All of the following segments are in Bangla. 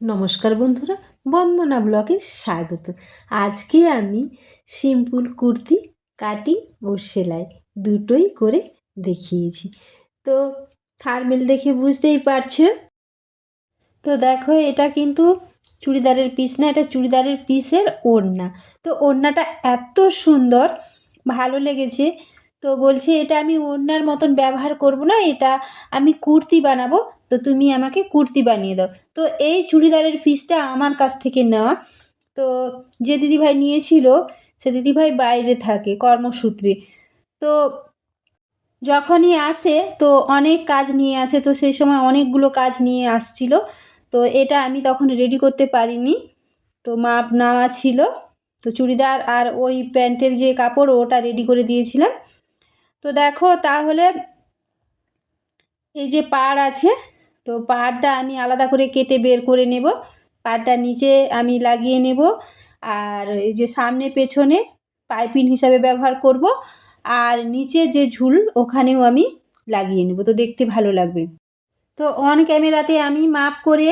নমস্কার বন্ধুরা, বন্দনা ব্লগে স্বাগত। আজকে আমি সিম্পল কুর্তি, কাটিং ও সেলাই দুটোই করে দেখিয়েছি। তো থার্মেল দেখে বুঝতেই পারছ? তো দেখো, এটা কিন্তু চুড়িদারের পিস না, এটা চুড়িদারের পিসের ওড়না। তো ওড়নাটা এত সুন্দর, ভালো লেগেছে। তো বলছে, এটা আমি ওড়নার মতন ব্যবহার করব না, এটা আমি কুর্তি বানাবো তো তুমি আমাকে কুর্তি বানিয়ে দাও। তো এই চুড়িদারের পিসটা আমার কাছ থেকে নেওয়া তো যে দিদিভাই নিয়েছিল, সে দিদিভাই বাইরে থাকে কর্মসূত্রে। তো যখনই আসে, তো অনেক কাজ নিয়ে আসে। তো সেই সময় অনেকগুলো কাজ নিয়ে আসছিল। তো এটা আমি তখন রেডি করতে পারিনি। তো মাপ নেওয়া ছিল। তো চুড়িদার আর ওই প্যান্টের যে কাপড়, ওটা রেডি করে দিয়েছিলাম। তো দেখো, তাহলে এই যে পাড় আছে তো পাহাড়টা আমি আলাদা করে কেটে বের করে নেব। পাহাড়টা নিচে আমি লাগিয়ে নেব আর এই যে সামনে পেছনে পাইপিন হিসাবে ব্যবহার করব। আর নিচে যে ঝুল ওখানেও আমি লাগিয়ে নেব। তো দেখতে ভালো লাগবে। তো অন ক্যামেরাতে আমি মাপ করে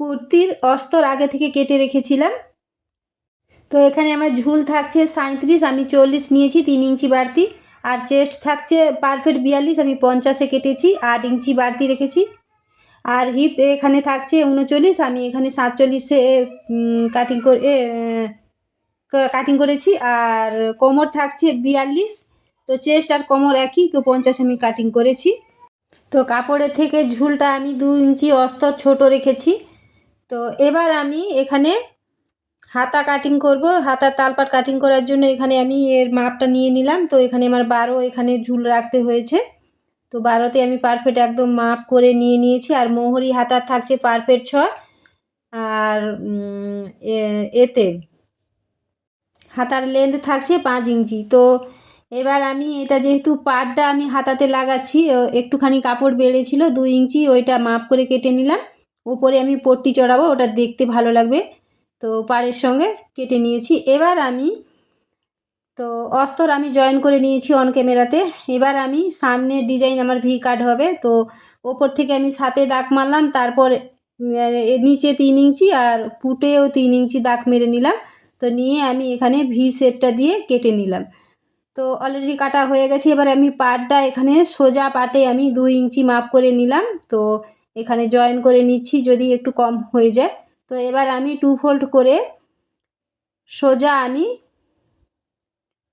কুর্তির অস্তর আগে থেকে কেটে রেখেছিলাম। তো এখানে আমার ঝুল থাকছে সাঁত্রিশ আমি চল্লিশ নিয়েছি, তিন ইঞ্চি বাড়তি। আর চেস্ট থাকছে পারফেক্ট বিয়াল্লিশ, আমি পঞ্চাশে কেটেছি, আট ইঞ্চি বাড়তি রেখেছি। আর হিপ এখানে থাকছে উনচল্লিশ, আমি এখানে সাতচল্লিশে কাটিং করে কাটিং করেছি। আর কোমর থাকছে বিয়াল্লিশ, তো চেস্ট আর কোমর একই, তো পঞ্চাশ আমি কাটিং করেছি। তো কাপড়ের থেকে ঝুলটা আমি দু ইঞ্চি অস্তর ছোট রেখেছি। তো এবার আমি এখানে হাতা কাটিং করব। হাতার তালপাট কাটিং করার জন্য এখানে আমি এর মাপটা নিয়ে নিলাম। তো এখানে আমার বারো এখানে ঝুল রাখতে হয়েছে। তো বারোতে আমি পারফেক্ট একদম মাপ করে নিয়ে নিয়েছি, আর মোহরি হাতার থাকছে পারফেক্ট ছয়, আর এতে হাতার লেন্থ থাকছে পাঁচ ইঞ্চি। তো এবার আমি এটা যেহেতু পাটটা আমি হাতাতে লাগাচ্ছি একটুখানি কাপড় বেড়েছিল দুই ইঞ্চি, ওইটা মাপ করে কেটে নিলাম। ওপরে আমি পট্টি চড়াবো, ওটা দেখতে ভালো লাগবে। তো পাড়ের সঙ্গে কেটে নিয়েছি। এবার আমি তো অস্তর আমি জয়েন করে নিয়েছি অন ক্যামেরাতে এবার আমি সামনে ডিজাইন আমার ভি কাট হবে। তো ওপর থেকে আমি সাথে দাগ মারলাম, তারপর নিচে তিন ইঞ্চি আর পুটেও তিন ইঞ্চি দাগ মেরে নিলাম। তো নিয়ে আমি এখানে ভি শেপটা দিয়ে কেটে নিলাম। তো অলরেডি কাটা হয়ে গেছে। এবার আমি পাটটা এখানে সোজা পাটে আমি দুই ইঞ্চি মাপ করে নিলাম। তো এখানে জয়েন করে নিচ্ছি যদি একটু কম হয়ে যায়। তো এবার আমি টু ফোল্ড করে সোজা আমি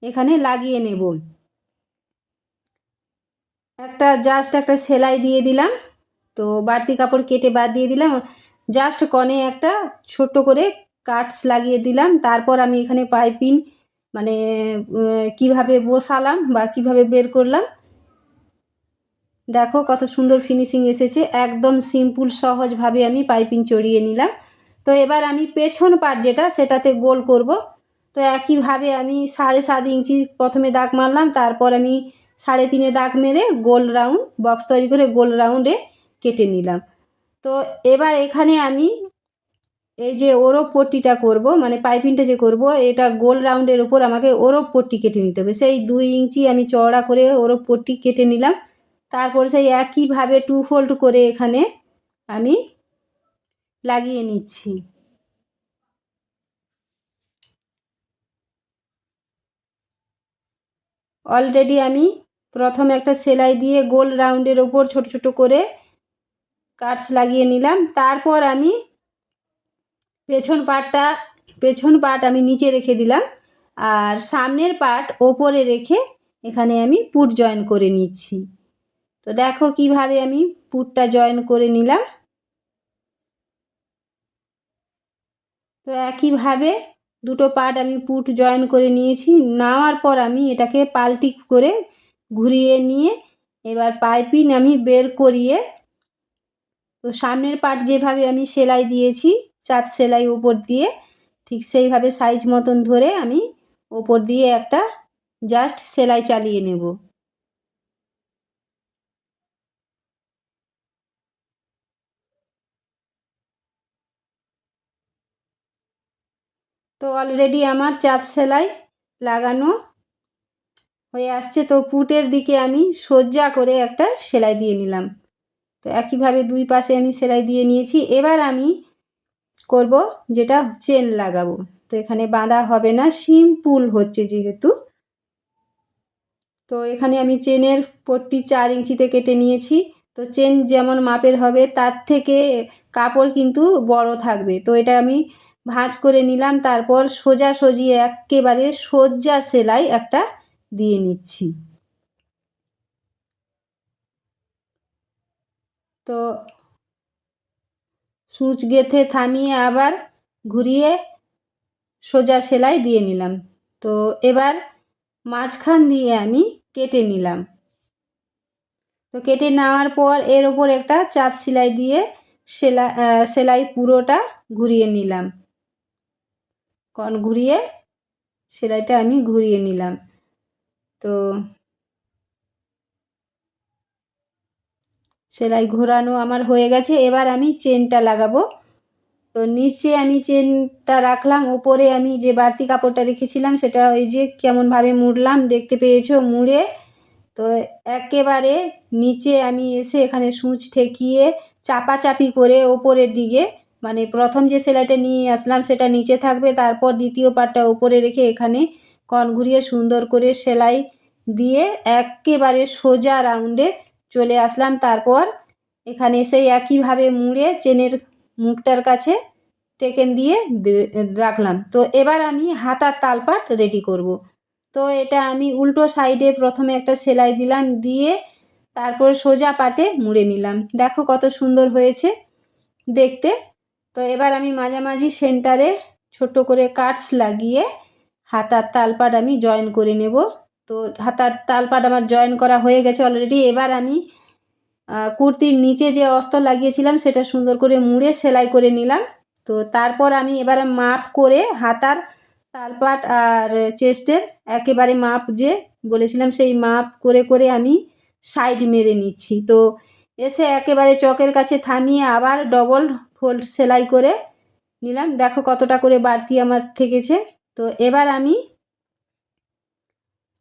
এখানে লাগিয়ে নেব। একটা জাস্ট একটা সেলাই দিয়ে দিলাম। তো বাড়তি কাপড় কেটে বাদ দিয়ে দিলাম। জাস্ট কনে একটা ছোট করে কাটস লাগিয়ে দিলাম। তারপর আমি এখানে পাইপিং মানে কীভাবে বসালাম বা কীভাবে বের করলাম। দেখো কত সুন্দর ফিনিশিং এসেছে। একদম সিম্পল সহজভাবে আমি পাইপিং চড়িয়ে নিলাম। তো এবার আমি পেছন পাট যেটা, সেটাতে গোল করব। তো একইভাবে আমি সাড়ে সাত ইঞ্চি প্রথমে দাগ মারলাম, তারপর আমি সাড়ে তিনে দাগ মেরে গোল রাউন্ড, বক্স তৈরি করে গোল রাউন্ডে কেটে নিলাম। তো এবার এখানে আমি এই যে ওরপ পট্টিটা করব মানে পাইপিংটা যে করব, এটা গোল রাউন্ডের ওপর আমাকে ওরপ পট্টি কেটে নিতে হবে। সেই দুই ইঞ্চি আমি চওড়া করে ওরপ পট্টি কেটে নিলাম। তারপর সেই একইভাবে টু ফোল্ড করে এখানে আমি লাগিয়ে নিচ্ছি। অলরেডি আমি প্রথম একটা সেলাই দিয়ে গোল রাউন্ডের ওপর ছোট ছোট করে কাটস লাগিয়ে নিলাম। তারপর আমি পেছন পাটটা, পেছন পাট আমি নিচে রেখে দিলাম আর সামনের পাট ওপরে রেখে এখানে আমি পুট জয়েন করে নিচ্ছি। তো দেখো কীভাবে আমি পুটটা জয়েন করে নিলাম। তো একইভাবে দুটো পার্ট আমি পুট জয়েন করে নিয়েছি। নেওয়ার পর আমি এটাকে পাল্টি করে ঘুরিয়ে নিয়ে এবার পাইপিং আমি বের করিয়ে তো সামনের পার্ট যেভাবে আমি সেলাই দিয়েছি চাপ সেলাই উপর দিয়ে, ঠিক সেইভাবে সাইজ মতন ধরে আমি ওপর দিয়ে একটা জাস্ট সেলাই চালিয়ে নেব। তো অলরেডি আমার চাপ সেলাই লাগানো হয়ে আসছে। তো পুটের দিকে আমি সজ্জা করে একটা সেলাই দিয়ে নিলাম। তো একইভাবে দুই পাশে আমি সেলাই দিয়ে নিয়েছি। এবার আমি করব যেটা চেন লাগাবো। তো এখানে বাঁধা হবে না সিম্পল হচ্ছে যেহেতু। তো এখানে আমি চেনের পট্টি চার ইঞ্চিতে কেটে নিয়েছি। তো চেন যেমন মাপের হবে, তার থেকে কাপড় কিন্তু বড় থাকবে। তো এটা আমি ভাঁজ করে নিলাম, তারপর সোজা সজি একেবারে সোজা সেলাই একটা দিয়ে নিচ্ছি। তো সুচ গেথে থামিয়ে আবার ঘুরিয়ে সোজা সেলাই দিয়ে নিলাম। তো এবার মাঝখান দিয়ে আমি কেটে নিলাম। তো কেটে নেওয়ার পর এর ওপর একটা চাপ সেলাই দিয়ে সেলাই সেলাই পুরোটা ঘুরিয়ে নিলাম। কন ঘুরিয়ে সেলাইটা আমি ঘুরিয়ে নিলাম। তো সেলাই ঘোরানো আমার হয়ে গেছে। এবার আমি চেনটা লাগাবো। তো নিচে আমি চেনটা রাখলাম। ওপরে আমি যে বাড়তি কাপড়টা রেখেছিলাম সেটা ওই যে কেমনভাবে মুড়লাম দেখতে পেয়েছ মুড়ে। তো একেবারে নিচে আমি এসে এখানে সূচ ঠেকিয়ে চাপাচাপি করে ওপরের দিকে মানে প্রথম যে সেলাইটা নিয়ে আসলাম সেটা নিচে থাকবে, তারপর দ্বিতীয় পাটটা ওপরে রেখে এখানে কন ঘুরিয়ে সুন্দর করে সেলাই দিয়ে একেবারে সোজা রাউন্ডে চলে আসলাম। তারপর এখানে সেই একইভাবে মুড়ে চেনের মুখটার কাছে টেকেন দিয়ে রাখলাম। তো এবার আমি হাতার তালপাট রেডি করব। তো এটা আমি উল্টো সাইডে প্রথমে একটা সেলাই দিলাম, দিয়ে তারপর সোজা পাটে মুড়ে নিলাম। দেখো কত সুন্দর হয়েছে। দেখতে তো এবার আমি মাঝামাঝি সেন্টারে ছোট করে কাটস লাগিয়ে হাতার তালপাট আমি জয়েন করে নেব। তো হাতার তালপাট আমার জয়েন করা হয়ে গেছে অলরেডি এবার আমি কুর্তির নিচে যে অস্ত্র লাগিয়েছিলাম সেটা সুন্দর করে মুড়ে সেলাই করে নিলাম। তো তারপর আমি এবারে মাপ করে হাতার তালপাট আর চেস্টের একেবারে মাপ যে বলেছিলাম সেই মাপ করে করে আমি সাইড মেরে নিচ্ছি। তো এসে একেবারে চকের কাছে থামিয়ে আবার ডবল ফোল্ড সেলাই করে নিলাম। দেখো কতটা করে বাড়তি আমার থেকেছে। তো এবার আমি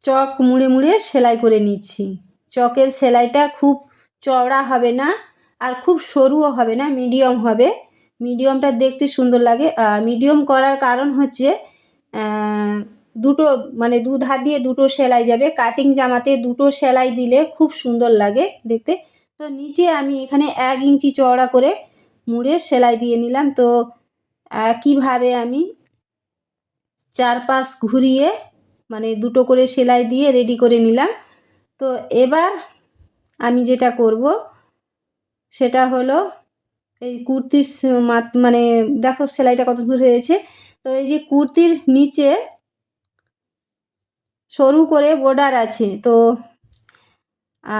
চক মুড়ে মুড়ে সেলাই করে নিচ্ছি। চকের সেলাইটা খুব চওড়া হবে না আর খুব সরুও হবে না, মিডিয়াম হবে। মিডিয়ামটা দেখতে সুন্দর লাগে। মিডিয়াম করার কারণ হচ্ছে দুটো মানে দু ধার দিয়ে দুটো সেলাই যাবে। কাটিং জামাতে দুটো সেলাই দিলে খুব সুন্দর লাগে দেখতে। তো নিচে আমি এখানে এক ইঞ্চি চওড়া করে মুড়ে সেলাই দিয়ে নিলাম। তো, একইভাবে আমি চারপাশ ঘুরিয়ে মানে দুটো করে সেলাই দিয়ে রেডি করে নিলাম। তো, এবার আমি যেটা করব, সেটা হলো এই কুর্তির মানে দেখো সেলাইটা কত দূর হয়েছে। তো, এই যে কুর্তির নিচে সরু করে বর্ডার আছে, তো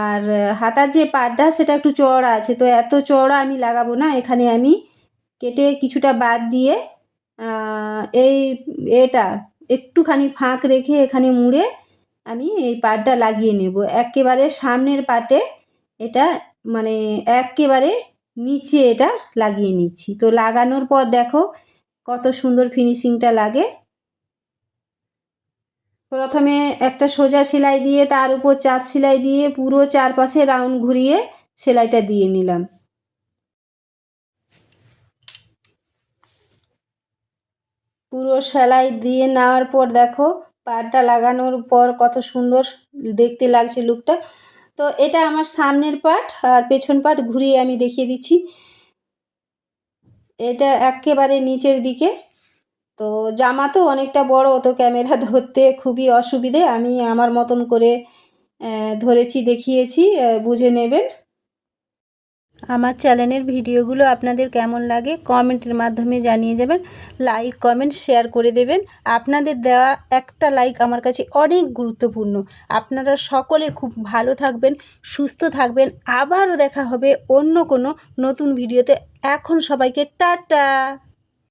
আর হাতার যে পাটটা সেটা একটু চওড়া আছে, তো এত চওড়া আমি লাগাবো না। এখানে আমি কেটে কিছুটা বাদ দিয়ে এই এটা একটুখানি ফাঁক রেখে এখানে মুড়ে আমি এই পাটটা লাগিয়ে নেব। একেবারে সামনের পাটে এটা মানে একেবারে নিচে এটা লাগিয়ে নিচ্ছি। তো লাগানোর পর দেখো কত সুন্দর ফিনিশিংটা লাগে। প্রথমে একটা সোজা সেলাই দিয়ে, তার উপর চাপ সেলাই দিয়ে পুরো চারপাশে রাউন্ড ঘুরিয়ে সেলাইটা দিয়ে নিলাম। পুরো সেলাই দিয়ে নেওয়ার পর দেখো, পাড়টা লাগানোর পর কত সুন্দর দেখতে লাগছে লুকটা। তো এটা আমার সামনের পাট আর পেছন পাট ঘুরিয়ে আমি দেখিয়ে দিচ্ছি। এটা একেবারে নিচের দিকে তো জামা তো অনেকটা বড়, তো ক্যামেরা ধরতে খুবই অসুবিধে। আমি আমার মতন করে ধরেছি, দেখিয়েছি বুঝে নেবেন। আমার চ্যানেলের ভিডিওগুলো আপনাদের কেমন লাগে কমেন্টের মাধ্যমে জানিয়ে যাবেন, লাইক, কমেন্ট, শেয়ার করে দেবেন। আপনাদের দেওয়া একটা লাইক আমার কাছে অনেক গুরুত্বপূর্ণ। আপনারা সকলে খুব ভালো থাকবেন, সুস্থ থাকবেন। আবারও দেখা হবে অন্য কোনো নতুন ভিডিওতে। এখন সবাইকে টাটা!